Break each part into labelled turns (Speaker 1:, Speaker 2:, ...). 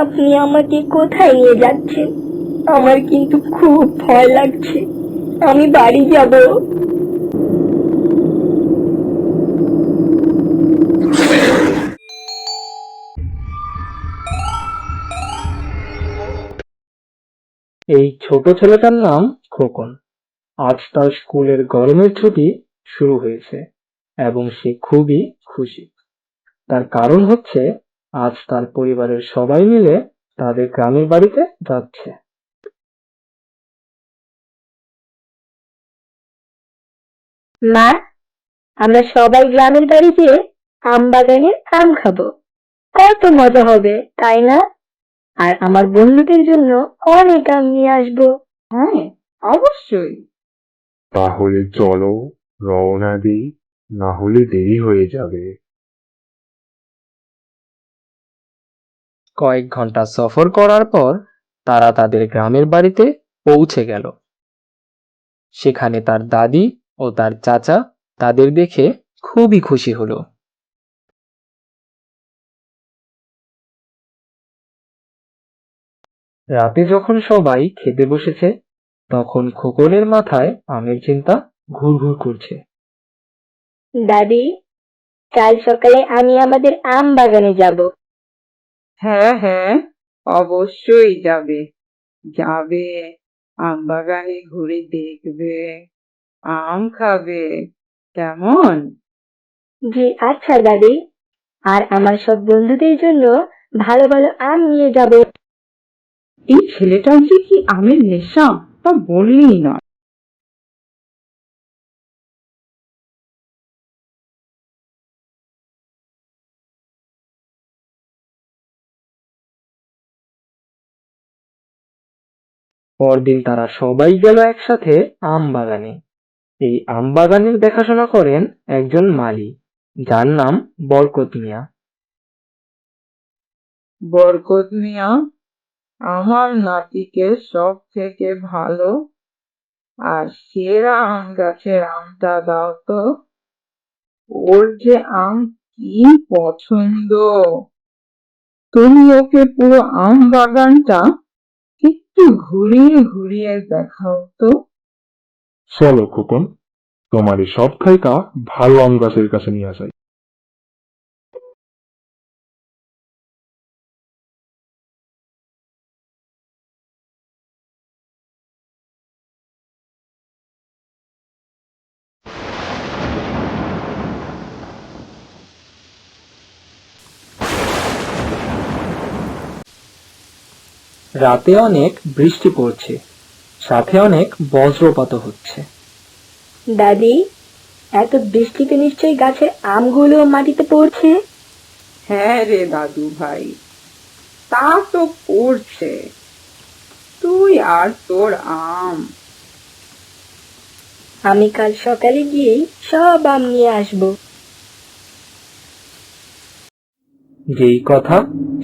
Speaker 1: আপনি আমাকে কোথায় নিয়ে যাচ্ছেন? আমার কিন্তু খুব ভয় লাগছে। আমি বাড়ি যাব।
Speaker 2: এই ছোট ছেলেটার নাম খোকন। আজ তার স্কুলের গরমের ছুটি শুরু হয়েছে এবং সে খুবই খুশি। তার কারণ হচ্ছে আজ তার পরিবারের সবাই মিলে তাদের গ্রামের বাড়িতে যাচ্ছে।
Speaker 1: মা আমরা সবাই গ্রামের বাড়িতে আম বাগানের আম খাব। কত মজা হবে তাই না? আর আমার বন্ধুদের জন্য অনেক আম নিয়ে আসব।
Speaker 3: হ্যাঁ অবশ্যই।
Speaker 4: তাহলে চলো রওনা দিই না হলে দেরি হয়ে যাবে।
Speaker 2: কয়েক ঘণ্টা সফর করার পর তারা তাদের গ্রামের বাড়িতে পৌঁছে গেল। সেখানে তার দাদি ও তার চাচা তাদের দেখে খুবই খুশি হলো। রাতে যখন সবাই খেতে বসেছে, তখন খোকনের মাথায় আমের চিন্তা ঘুরঘুর করছে।
Speaker 1: দাদি, কাল সকালে আমি আমাদের আম বাগানে যাব।
Speaker 3: হ্যাঁ হ্যাঁ অবশ্যই যাবে। যাবে আম বাগানে ঘুরে দেখবে আম খাবে। কেমন?
Speaker 1: জি আচ্ছা দাদি। আর আমার সব বন্ধুদের জন্য ভালো ভালো আম নিয়ে যাব।
Speaker 3: এই ছেলেটার যে কি আমের নেশা? তা বললেই নয়।
Speaker 2: পরদিন তারা সবাই গেল একসাথে আম বাগানে। এই আম বাগানের দেখাশোনা করেন একজন মালি, যার নাম বরকত মিয়া।
Speaker 3: বরকত মিয়া, আমার নাতিকে সব থেকে ভালো আর সেরা আম গাছের আমটা দাও তো। ওর যে আম কি পছন্দ? তুমি ওকে পুরো আম বাগানটা একটু ঘুরিয়ে ঘুরিয়ে দেখাও তো।
Speaker 4: চলো খোকন, তোমার এই সব খাইকা ভালো গাছের কাছে নিয়ে যাই
Speaker 2: রাতে অনেক বৃষ্টি পড়ছে সাথে অনেক বজ্রপাত হচ্ছে।
Speaker 1: দাদি এত বৃষ্টিতে নিশ্চয়ই গাছের আমগুলো মাটিতে পড়ছে?
Speaker 3: হ্যাঁ রে দাদু ভাই তা তো পড়ছে। তুই আর তোর আম।
Speaker 1: আমি কাল সকালে গিয়েই সব আম নিয়ে আসব।
Speaker 2: যেই কথা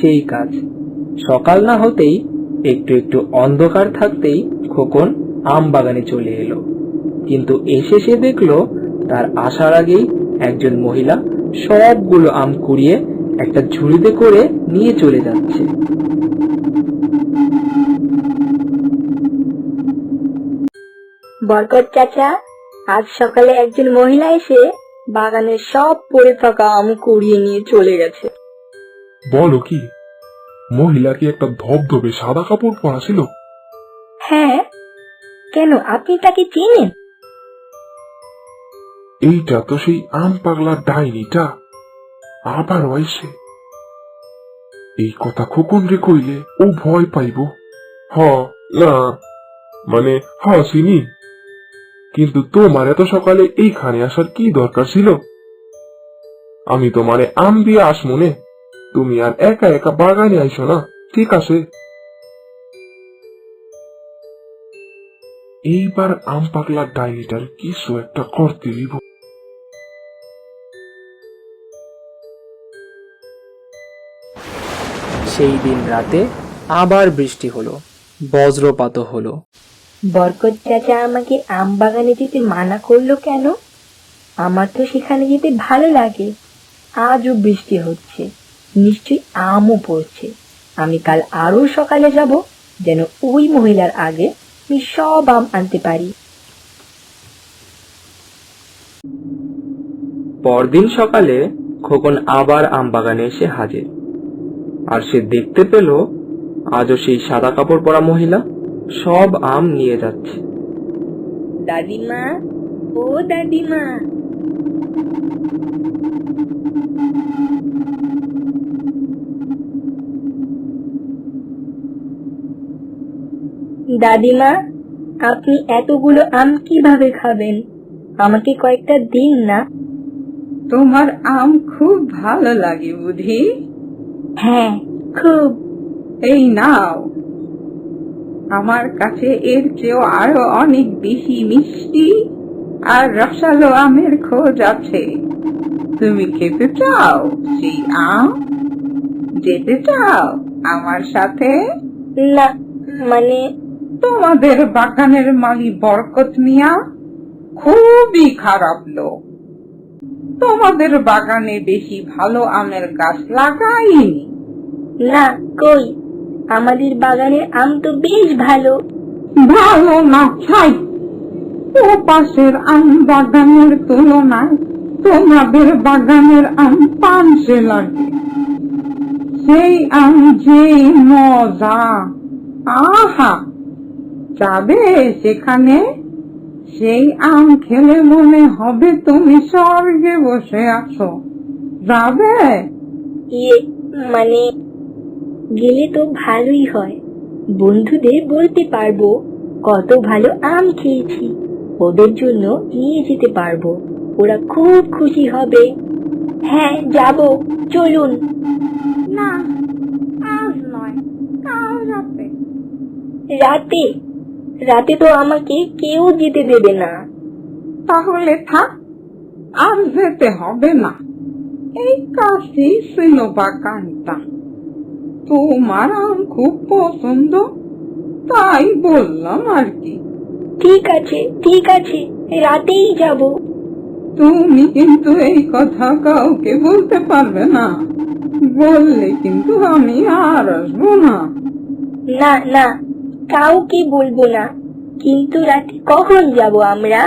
Speaker 2: সেই কাজ। সকাল না হতেই একটু একটু অন্ধকার থাকতেই খোকন আম বাগানে চলে এলো। কিন্তু এসে সে দেখল তার আসার আগেই একজন মহিলা সবগুলো আম কুড়িয়ে একটা ঝুড়িতে করে নিয়ে চলে যাচ্ছে।
Speaker 1: বরকত চাচা আজ সকালে একজন মহিলা এসে বাগানের সব পড়ে থাকা আম কুড়িয়ে নিয়ে চলে গেছে।
Speaker 4: বলো কি? মহিলা কি একটা ধবধবে সাদা কাপড় পরা ছিল
Speaker 1: হ্যাঁ কেন আপনি তাকে চেনেন?
Speaker 4: এইটা তো সেই আম পাগলার ডাইনিটা আবার এসে এই কথা খোকন রে কইলে ও ভয় পাইব। হ না মানে হ চিনি। কিন্তু তোমার এত সকালে এইখানে আসার কি দরকার ছিল? আমি তোমারে আম দিয়ে আসমনে। তুমি আর একা একা বাগানে আইসো না ঠিক আছে? এইবার আম পাগলার ডাইনিটার কিছু একটা করতে দিব
Speaker 2: সেই দিন রাতে আবার বৃষ্টি হলো বজ্রপাত হলো।
Speaker 1: বরকত চাচা আমাকে আম বাগানে যেতে মানা করল কেন? আমার তো সেখানে যেতে ভালো লাগে। আজও বৃষ্টি হচ্ছে। নিশ্চয়ই আমও পড়ছে। আমি কাল আরও সকালে যাব যেন ওই মহিলার আগে আমি সব আম আনতে পারি।
Speaker 2: পরদিন সকালে খোকন আবার আম বাগানে এসে হাজির। আর সে দেখতে পেল আজও সেই সাদা কাপড় পরা মহিলা সব আম নিয়ে যাচ্ছে।
Speaker 1: দাদিমা ও দাদিমা। দাদিমা আপনি এতগুলো আম কীভাবে খাবেন? আমাকে কয়েকটা দিন না।
Speaker 3: তোমার আম খুব ভালো লাগে বুঝি
Speaker 1: হ্যাঁ খুব।
Speaker 3: এই নাও। আমার কাছে এর চেয়েও আরও অনেক বেশি মিষ্টি আর রসালো আমের খোঁজ আছে। তুমি খেতে চাও সেই আম? যেতে চাও আমার সাথে?
Speaker 1: না মানে
Speaker 3: তোমাদের বাগানের মালি বরকত মিয়া খুবই খারাপ লোক। তোমাদের বাগানে বেশি ভালো আমের গাছ লাগাইনি।
Speaker 1: না কই? আমাদের বাগানের আম তো বেশ ভালো।
Speaker 3: ভালো না ছাই। ও পাশের আম বাগানের তুলনায় তোমাদের বাগানের আম পানসে লাগে। সেই আম যে মজা আহা! যাবে সেখানে সেই আম খেলে মনে হবে তুমি স্বর্গে বসে আছো। যাবে?
Speaker 1: ইয়ে মানে গেলে তো ভালোই হয়। বন্ধুদের বলতে পারব কত ভালো আম খেয়েছি। ওদের জন্য নিয়ে যেতে পারব। ওরা খুব খুশি হবে। হ্যাঁ যাব চলুন।
Speaker 3: না আজ নয় কাল রাতে।
Speaker 1: রাতে? রাতে তো আমাকে কেউ যেতে দেবে না।
Speaker 3: তাহলে থাক আর যেতে হবে না। এই কাছেই ছিল বাগানটা তোমার আম খুব পছন্দ তাই বললাম আর কি।
Speaker 1: ঠিক আছে ঠিক আছে রাতেই যাব।
Speaker 3: তুমি কিন্তু এই কথা কাউকে বলতে পারবে না। বললে কিন্তু আমি আর আসব না।
Speaker 1: না না কাউকে বলব না কিন্তু রাতে কখন যাব আমরা?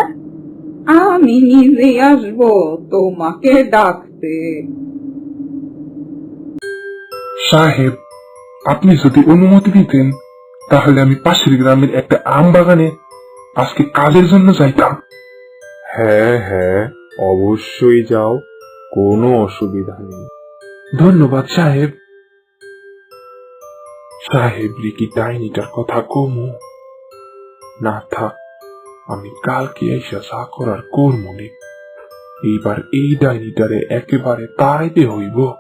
Speaker 3: আমি নিজেই আসব তোমাকে ডাকতে।
Speaker 4: সাহেব আপনি যদি অনুমতি দিতেন তাহলে আমি পাশের গ্রামের একটা আম বাগানে আজকে কাজের জন্য যাইতাম। হ্যাঁ হ্যাঁ অবশ্যই যাও কোনো অসুবিধা নেই। ধন্যবাদ সাহেব। সাহেব রিকি ডাইনিটার কথা কমু। না থাক আমি কালকে এসে যা করার করমনে এইবার এই ডাইনিটারে একেবারে তাড়াইতে হইব।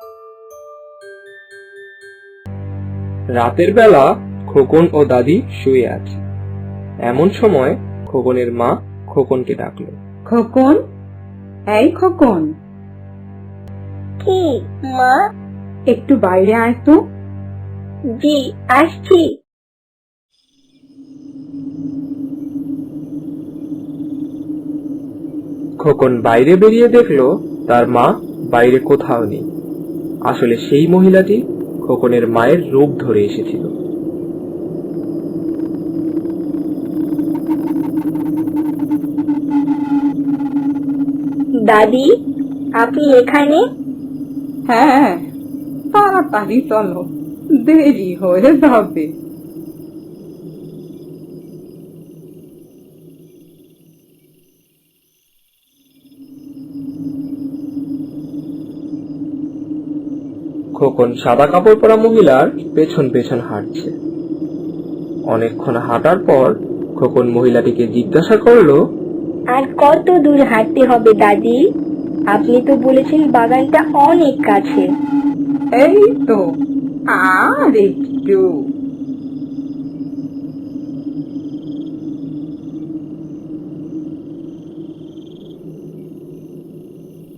Speaker 2: রাতের বেলা খোকন ও দাদি শুয়ে আছে। এমন সময় খোকনের মা খোকনকে ডাকলো।
Speaker 3: খোকন? এই খোকন।
Speaker 1: কি মা?
Speaker 3: একটু বাইরে আয় তো।
Speaker 1: জি আসছি।
Speaker 2: খোকন বাইরে বেরিয়ে দেখল তার মা বাইরে কোথাও নেই। আসলে সেই মহিলাটি খোকনের মায়ের রোগ ধরে এসেছিল।
Speaker 1: দাদি আপনি এখানে?
Speaker 3: হ্যাঁ তাড়াতাড়ি চলো। দেরি হয়ে যাবে
Speaker 2: খোকন সাদা কাপড় পরা মহিলার পেছন পেছন হাঁটছে। অনেকক্ষণ হাঁটার পর খোকন মহিলাটিকে জিজ্ঞাসা করল
Speaker 1: আর কত দূর হাঁটতে হবে দাদি? আপনি তো বলেছেন বাগানটা অনেক কাছে।
Speaker 3: এই তো। আর একটু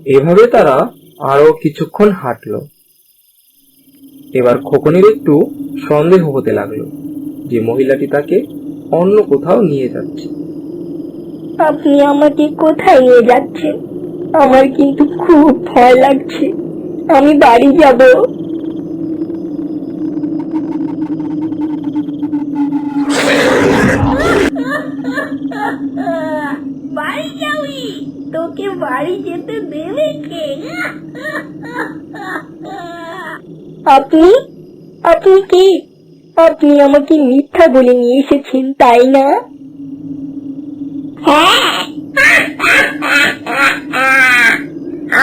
Speaker 2: এভাবে তারা আরও কিছুক্ষণ হাঁটলো। এবার খোকনের একটু সন্দেহ হতে লাগল যে মহিলাটি তাকে অন্য কোথাও নিয়ে যাচ্ছে।
Speaker 1: আপনি আমাকে কোথায় নিয়ে যাচ্ছেন? আমার কিন্তু খুব ভয় লাগছে। আমি বাড়ি যাব। তোকে বাড়ি যেতে দেবে কে? আপনি? আপনি কি? আপনি আমাকে মিথ্যা বলে নিয়ে এসেছেন, তাই না?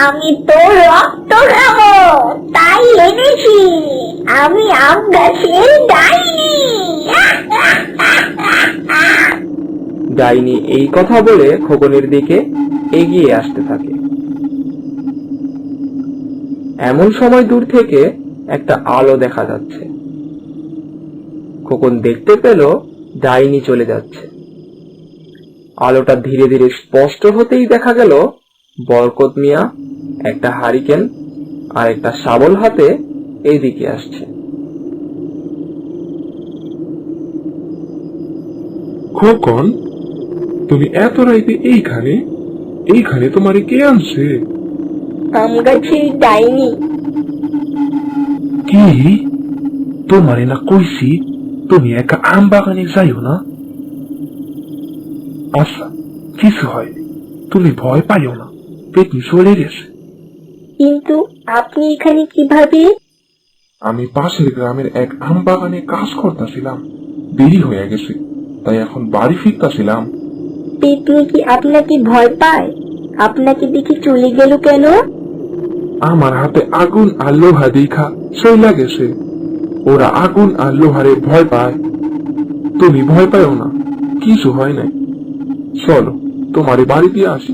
Speaker 1: আমি তো রক্ত খাব, তাই এনেছি। আমি আম গাছের ডাইনি।
Speaker 2: ডাইনি এই কথা বলে খোকনের দিকে এগিয়ে আসতে থাকে। এমন সময় দূর থেকে একটা আলো দেখা যাচ্ছে। খোকন দেখতে পেল ডাইনি চলে যাচ্ছে। আলোটা ধীরে ধীরে স্পষ্ট হতেই দেখা গেল, বরকত মিয়া, একটা হারিকেন আর একটা শাবল হাতে এইদিকে আসছে।
Speaker 4: খোকন? তুমি এত রাইতে এইখানে? এইখানে তোমারে কে আনছে?
Speaker 1: আম গাছের ডাইনি
Speaker 4: কি? তোমারে না কইছি তুমি একা আম বাগানে যাইও না? আচ্ছা কিছু হয়নি তুমি ভয় পাইও না পেটনি চলে গেছে।
Speaker 1: কিন্তু আপনি এখানে কীভাবে?
Speaker 4: আমি পাশের গ্রামের এক আম বাগানে কাজ করতেছিলাম। দেরি হয়ে গেছে তাই এখন বাড়ি ফিরতাছিলাম।
Speaker 1: পেতনি কি আপনাকে ভয় পায়? আপনাকে দেখে চলে গেল কেন?
Speaker 4: আমার হাতে আগুন আর লোহা দেখা শৈলা গেছে ওরা আগুন আর লোহারে ভয় পায়। তুমি ভয় পাও না, কিছু হয় নাই। চলো তোমারে বাড়িতে আসি।